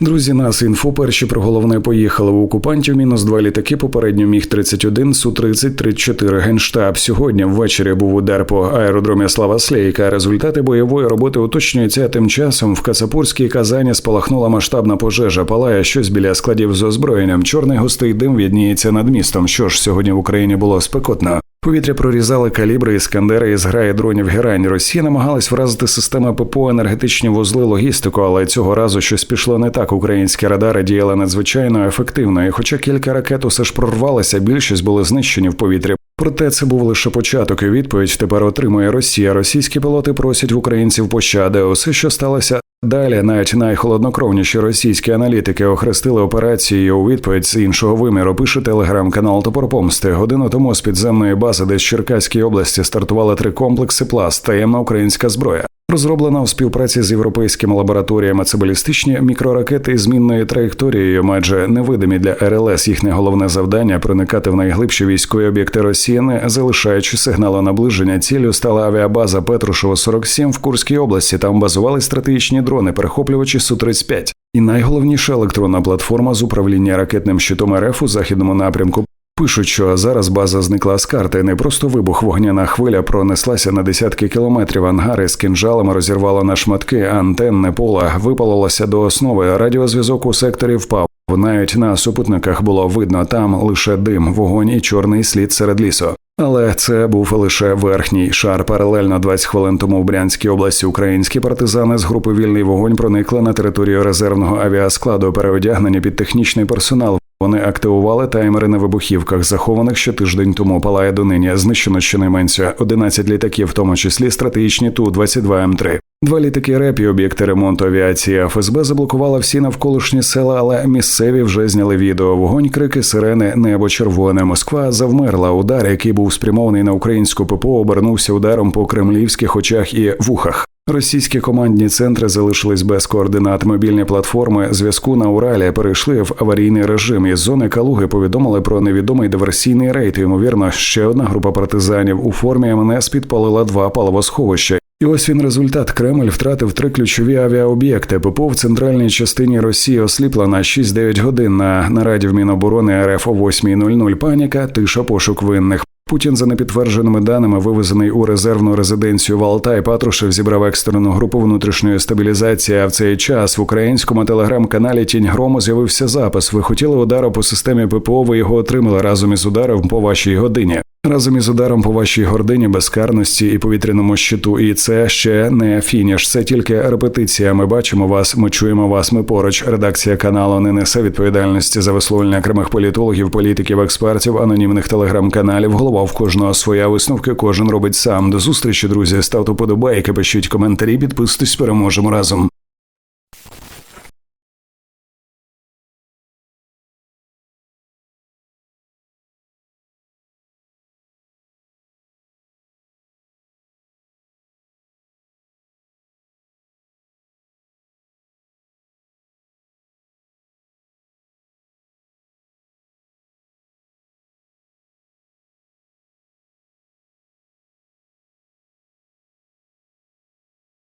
Друзі, нас інфо перші про головне поїхали у окупантів. Мінус два літаки. Попередньо міг 31 су 30 34 генштаб. Сьогодні ввечері був удар по аеродромі Слава Слейка. Результати бойової роботи уточнюються. Тим часом в Кацапурській Казані спалахнула масштабна пожежа. Палає щось біля складів з озброєнням. Чорний густий дим відніється над містом. Що ж сьогодні в Україні було спекотно. Повітря прорізали калібри іскандери із граї дронів Герань. Росія намагалась вразити системи ППО енергетичні вузли логістику, але цього разу щось пішло не так. Українські радари діяли надзвичайно ефективно. І хоча кілька ракет усе ж прорвалися, більшість були знищені в повітрі. Проте це був лише початок. і Відповідь тепер отримує Росія. Російські пілоти просять в українців пощади. Усе, що сталося далі, навіть найхолоднокровніші російські аналітики охрестили операцію у відповідь з іншого виміру. Пише телеграм-канал Топор Помсти. Годину тому з підземної бази, де з Черкаській області стартували три комплекси пласт, таємна українська зброя. Розроблена в співпраці з європейськими лабораторіями це балістичні мікроракети змінною траєкторією, майже невидимі для РЛС. Їхнє головне завдання проникати в найглибші військові об'єкти Росії, не залишаючи сигналу наближення. Ціллю стала авіабаза Петрушево 47 в Курській області. Там базували стратегічні дрони, перехоплювачі су 35 і найголовніша електронна платформа з управління ракетним щитом РФ у західному напрямку. Пишуть, що зараз база зникла з карти. Не просто вибух вогняна хвиля пронеслася на десятки кілометрів. Ангари з кінжалами розірвало на шматки, антенне пола випалилося до основи. Радіозв'язок у секторі впав. Навіть на супутниках було видно там лише дим, вогонь і чорний слід серед лісу. Але це був лише верхній шар. Паралельно 20 хвилин тому в Брянській області українські партизани з групи Вільний вогонь проникли на територію резервного авіаскладу, переодягнені під технічний персонал. Вони активували таймери на вибухівках, захованих ще тиждень тому. Палає донині. Знищено щонайменше 11 літаків, в тому числі стратегічні ту 22 м 3 Два літаки РЕП і об'єкти ремонту авіації ФСБ заблокувала всі навколишні села, але місцеві вже зняли відео. Вогонь, крики, сирени, небо червоне. Москва завмерла. Удар, який був спрямований на українську ППО, обернувся ударом по кремлівських очах і вухах. Російські командні центри залишились без координат. Мобільні платформи зв'язку на Уралі перейшли в аварійний режим. Із зони Калуги повідомили про невідомий диверсійний рейд. Ймовірно, ще одна група партизанів у формі МНС підпалила два паливосховища. І ось він результат. Кремль втратив три ключові авіаоб'єкти. ППО в центральній частині Росії осліпла на 6-9 годин на нараді в Міноборони РФ о 8.00 Паніка, тиша пошук винних. Путін за непідтвердженими даними вивезений у резервну резиденцію в Алтай Патрушев зібрав екстрену групу внутрішньої стабілізації. А в цей час в українському телеграм-каналі Тінь Грому з'явився запис. Ви хотіли удару по системі ППО. Ви його отримали разом із ударом по вашій годині. Разом із ударом по вашій гордині, безкарності і повітряному щиту. І це ще не фініш. Це тільки репетиція. Ми бачимо вас, ми чуємо вас. Ми поруч. Редакція каналу не несе відповідальності за висловлення окремих політологів, політиків, експертів, анонімних телеграм-каналів. Голова в кожного своя висновки. Кожен робить сам. До зустрічі, друзі. Ставте подобайки, пишіть коментарі, підписуйтесь, переможемо разом.